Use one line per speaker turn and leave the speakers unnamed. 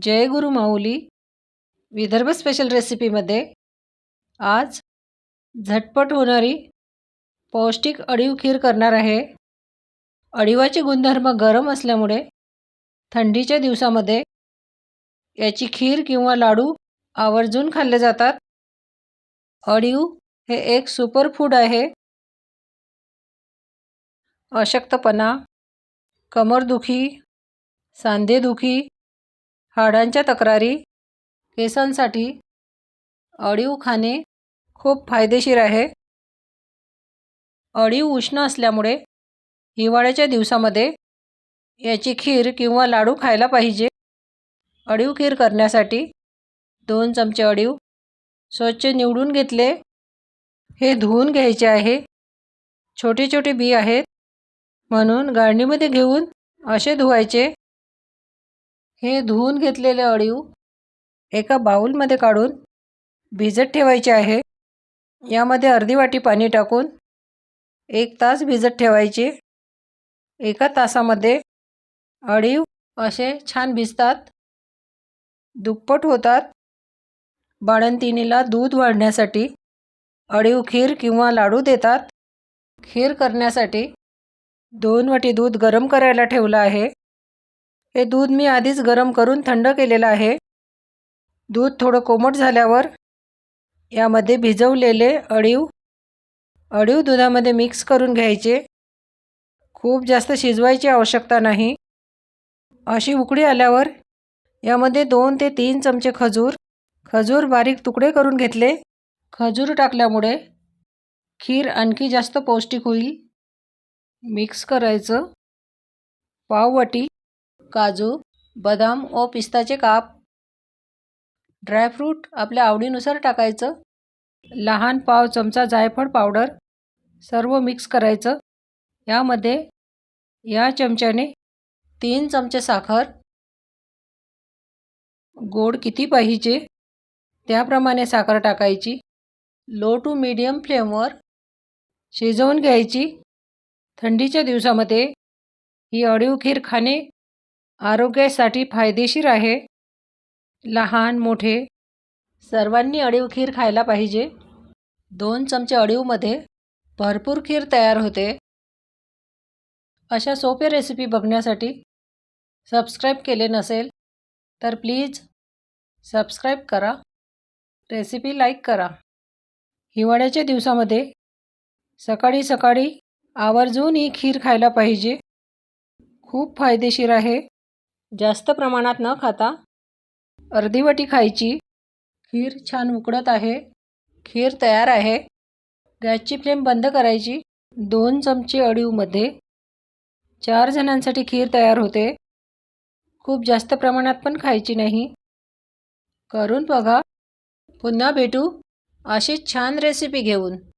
जय गुरु माऊली. Vidarbha special रेसिपीमध्ये आज झटपट होणारी पौष्टिक अळीव खीर करणार आहे. अळीवाचे गुणधर्म गरम असल्यामुळे थंडीच्या दिवसामध्ये याची खीर किंवा लाडू आवर्जून खाल्ले जातात. अळीव हे एक सुपर फूड आहे. अशक्तपणा कमरदुखी सांधेदुखी हाडांच्या तक्रारी केसांसाठी अळीव खाणे खूप फायदेशीर आहे. अळीव उष्ण असल्यामुळे हिवाळ्याच्या दिवसामध्ये याची खीर किंवा लाडू खायला पाहिजे. अळीव खीर करण्यासाठी दोन चमचे अळीव स्वच्छ निवडून घेतले. हे धुवून घ्यायचे आहे. छोटे छोटे बी आहेत. म्हणून गाळणीमध्ये घेऊन असे धुवायचे. हे धुवून घेतलेले अळीव एका बाऊलमध्ये काढून भिजत ठेवायचे आहे. यामध्ये अर्धी वाटी पाणी टाकून एक तास भिजत ठेवायचे. एका तासामध्ये अळीव असे छान भिजतात. दुप्पट होतात. बाळंतिणीला दूध वाढण्यासाठी अळीव खीर किंवा लाडू देतात. खीर करण्यासाठी दोन वाटी दूध गरम करायला ठेवलं आहे. हे दूध मी आधीच गरम करून थंड केलेलं आहे. दूध थोडं कोमट झाल्यावर यामध्ये भिजवलेले अळीव अळीव दुधामध्ये मिक्स करून घ्यायचे. खूप जास्त शिजवायची आवश्यकता नाही. अशी उकडी आल्यावर यामध्ये दोन ते तीन चमचे खजूर खजूर बारीक तुकडे करून घेतले. खजूर टाकल्यामुळे खीर आणखी जास्त पौष्टिक होईल. मिक्स करायचं. पाववाटी काजू बदाम व पिस्ताचे काप. ड्रायफ्रूट आपल्या आवडीनुसार टाकायचं. लहान पाव चमचा जायफळ पावडर सर्व मिक्स करायचं. यामध्ये या चमच्याने तीन चमचे साखर गोड किती पाहिजे त्याप्रमाणे साखर टाकायची. लो टू मीडियम फ्लेमवर शिजवून घ्यायची. थंडीच्या दिवसामध्ये ही अळीव खीर खाणे आरोग्यासाठी फायदेशीर आहे. लहान मोठे सर्वांनी अळीव खीर खायला पाहिजे. दोन चमचे अळीवमध्ये भरपूर खीर तयार होते. अशा सोप्या रेसिपी बघण्यासाठी सबस्क्राईब केले नसेल तर प्लीज सबस्क्राईब करा. रेसिपी लाईक करा. हिवाळ्याच्या दिवसामध्ये सकाळी सकाळी आवर्जून ही खीर खायला पाहिजे. खूप फायदेशीर आहे. जास्त प्रमाणात न खाता अर्धी वाटी खायची. खीर छान उकडत आहे. खीर तयार आहे. गॅसची फ्लेम बंद करायची. दोन चमचे अळीवमध्ये चार जणांसाठी खीर तयार होते. खूप जास्त प्रमाणात पण खायची नाही. करून बघा. पुन्हा भेटू. अशी छान रेसिपी घेऊन.